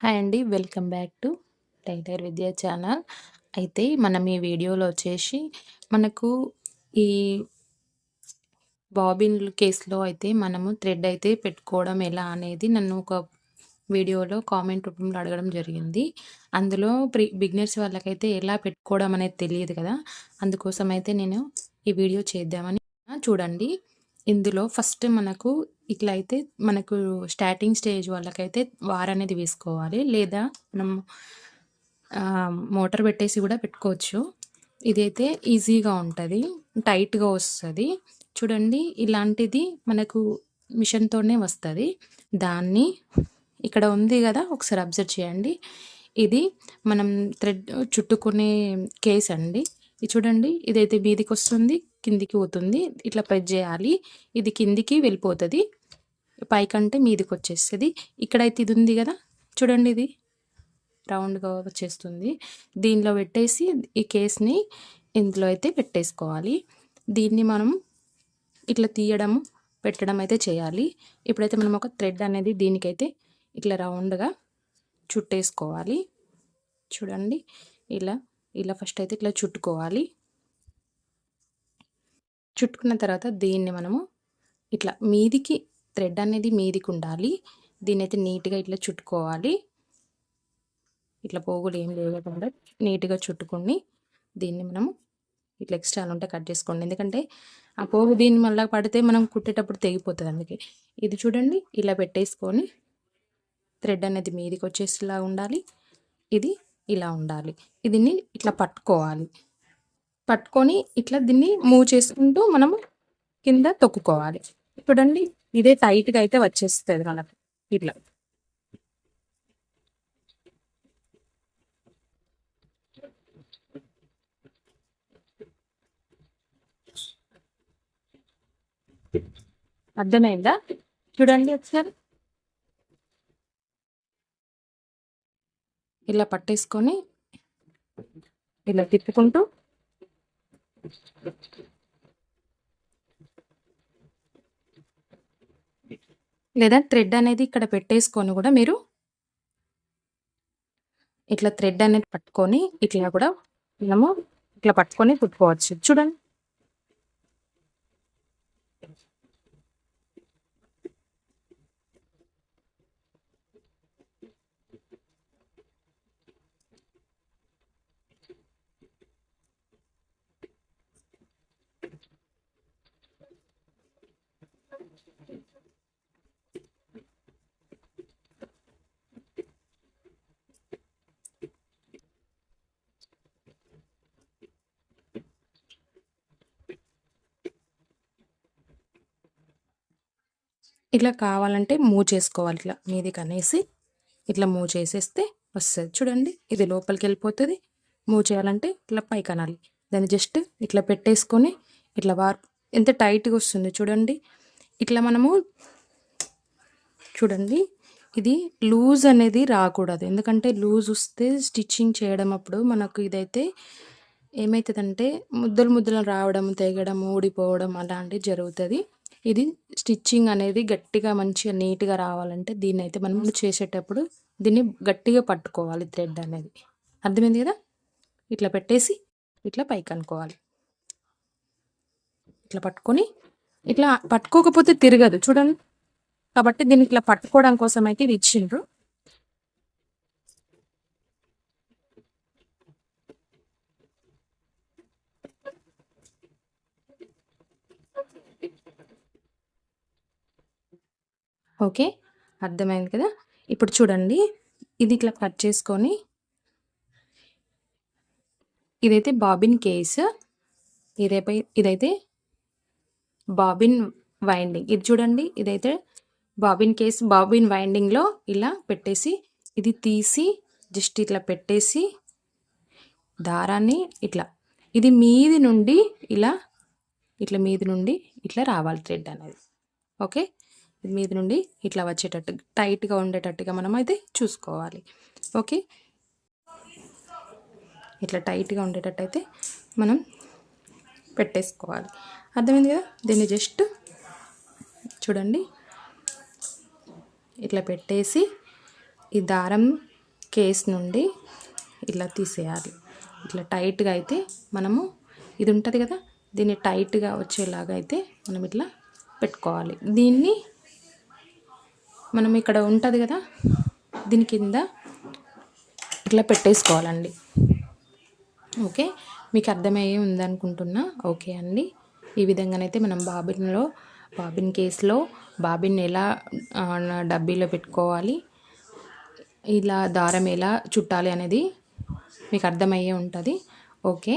Hi అండి. Welcome back to tailor Vidya channel. అయితే మనం ఈ వీడియోలో వచ్చేసి మనకు ఈ బాబిన్ కేస్‌లో అయితే మనము థ్రెడ్ అయితే పెట్టుకోవడం ఎలా అనేది నన్ను ఒక వీడియోలో కామెంట్ రూపంలో అడగడం జరిగింది. అందులో ప్రీ బిగినర్స్ వాళ్ళకైతే ఎలా పెట్టుకోవడం అనేది తెలియదు కదా! అందుకోసం అయితే నేను ఈ వీడియో చేద్దామని చూడండి. ఇందులో ఫస్ట్ మనకు ఇట్లా అయితే మనకు స్టార్టింగ్ స్టేజ్ వాళ్ళకైతే వార్ అనేది వేసుకోవాలి. లేదా మనం మోటార్ పెట్టేసి కూడా పెట్టుకోవచ్చు. ఇదైతే ఈజీగా ఉంటుంది టైట్‌గా వస్తుంది చూడండి ఇలాంటిది మనకు మిషన్‌తోనే వస్తుంది దాన్ని ఇక్కడ ఉంది కదా ఒకసారి అబ్జర్వ్ చేయండి. ఇది మనం థ్రెడ్ చుట్టుకునే కేస్ అండి. ఇది చూడండి ఇదైతే మీదికొస్తుంది, కిందికి పోతుంది. ఇట్లా ప్రెస్ చేయాలి ఇది కిందికి వెళ్ళిపోతుంది పైకంటే మీదికొచ్చేస్తది. ఇక్కడైతే ఇది ఉంది కదా చూడండి ఇది రౌండ్‌గా వచ్చేస్తుంది. దీనిలో పెట్టేసి ఈ కేస్‌ని ఇందులో అయితే పెట్టేసుకోవాలి. దీన్ని మనం ఇట్లా తీయడము, పెట్టడం అయితే చేయాలి. ఇప్పుడైతే మనం ఒక థ్రెడ్ అనేది దీనికైతే ఇట్లా రౌండ్‌గా చుట్టేసుకోవాలి. చూడండి ఇలా, ఇలా ఫస్ట్ అయితే ఇట్లా చుట్టుకోవాలి. చుట్టుకున్న తర్వాత దీన్ని మనము ఇట్లా మీదికి థ్రెడ్ అనేది మీదికి ఉండాలి. దీన్నైతే నీట్‌గా ఇట్లా చుట్టుకోవాలి. ఇట్లా పోగులు ఏం లేకుండా నీట్‌గా చుట్టుకొని దీన్ని మనం ఇట్లా ఎక్స్ట్రాలు ఉంటే కట్ చేసుకోండి. ఎందుకంటే ఆ పోగు దీన్ని మళ్ళీ పడితే మనం కుట్టేటప్పుడు తెగిపోతుంది అందుకే. ఇది చూడండి ఇలా పెట్టేసుకొని థ్రెడ్ అనేది మీదికి వచ్చేసేలా ఉండాలి. ఇది ఇలా ఉండాలి. దీన్ని ఇట్లా పట్టుకోవాలి. పట్టుకొని ఇట్లా దీన్ని మూవ్ చేసుకుంటూ మనము కింద తొక్కుకోవాలి. చూడండి ఇదే టైట్‌గా అయితే వచ్చేస్తుంది మనకు. ఇట్లా. అర్థమైందా? చూడండి ఒకసారి. ఇలా పట్టేసుకొని ఇలా తిప్పుకుంటూ లేదా థ్రెడ్ అనేది ఇక్కడ పెట్టేసుకొని కూడా మీరు ఇట్లా థ్రెడ్ అనేది పట్టుకొని ఇట్లా కూడా మనము ఇట్లా పట్టుకొని కుట్టుకోవచ్చు. చూడండి. ఇట్లా కావాలంటే మూవ్ చేసుకోవాలి ఇట్లా మీది కనేసి ఇట్లా మూవ్ చేసేస్తే వస్తుంది చూడండి ఇది లోపలికి వెళ్ళిపోతుంది మూవ్ చేయాలంటే ఇట్లా పైకనాలి. దాన్ని జస్ట్ ఇట్లా పెట్టేసుకొని ఇట్లా వార్ ఎంత టైట్‌గా వస్తుంది చూడండి. ఇట్లా మనము చూడండి ఇది లూజ్ అనేది రాకూడదు. ఎందుకంటే లూజ్ వస్తే స్టిచ్చింగ్ చేయడం అప్పుడు మనకు ఇదైతే ఏమవుతుందంటే ముద్దలు ముద్దలు రావడం, తెగడం, ఊడిపోవడం అలాంటివి జరుగుతుంది ఇది స్టిచ్చింగ్ అనేది గట్టిగా మంచిగా నీట్‌గా రావాలంటే దీన్నైతే మనం చేసేటప్పుడు దీన్ని గట్టిగా పట్టుకోవాలి థ్రెడ్ అనేది. అర్థమైంది కదా ఇట్లా పెట్టేసి ఇట్లా పైకనుకోవాలి. ఇట్లా పట్టుకొని ఇట్లా పట్టుకోకపోతే తిరగదు చూడండి. కాబట్టి దీన్ని ఇట్లా పట్టుకోవడం కోసం అయితే ఇది ఇచ్చిండ్రు. ఓకే. అర్థమైంది కదా! ఇప్పుడు చూడండి ఇది ఇట్లా కట్ చేసుకొని ఇదైతే బాబిన్ కేస్. ఇదైపై ఇదైతే బాబిన్ వైండింగ్. ఇది చూడండి ఇదైతే బాబిన్ కేస్ బాబిన్ వైండింగ్‌లో ఇలా పెట్టేసి ఇది తీసి జస్ట్ ఇట్లా పెట్టేసి దారాన్ని ఇట్లా ఇది మీది నుండి ఇలా ఇట్లా మీది నుండి ఇట్లా రావాలి థ్రెడ్ అనేది. ఓకే. మీది నుండి ఇట్లా వచ్చేటట్టు టైట్‌గా ఉండేటట్టుగా మనం అయితే చూసుకోవాలి. ఓకే. ఇట్లా టైట్‌గా ఉండేటట్టు అయితే మనం పెట్టేసుకోవాలి. అర్థమైంది కదా! దీన్ని జస్ట్ చూడండి ఇట్లా పెట్టేసి ఈ దారం కేస్ నుండి ఇలా తీసేయాలి ఇట్లా టైట్గా అయితే మనము ఇది ఉంటుంది కదా దీన్ని టైట్గా వచ్చేలాగా అయితే మనం ఇట్లా పెట్టుకోవాలి దీన్ని మనం ఇక్కడ ఉంటుంది కదా దీని కింద ఇట్లా పెట్టేసుకోవాలండి. ఓకే? మీకు అర్థమయ్యే ఉందనుకుంటున్నా. ఓకే అండి. ఈ విధంగానైతే మనం బాబిన్లో బాబిన్ కేసులో బాబిన్ ఎలా డబ్బీలో పెట్టుకోవాలి ఇలా దారం ఎలా చుట్టాలి అనేది మీకు అర్థమయ్యే ఉంటుంది. ఓకే?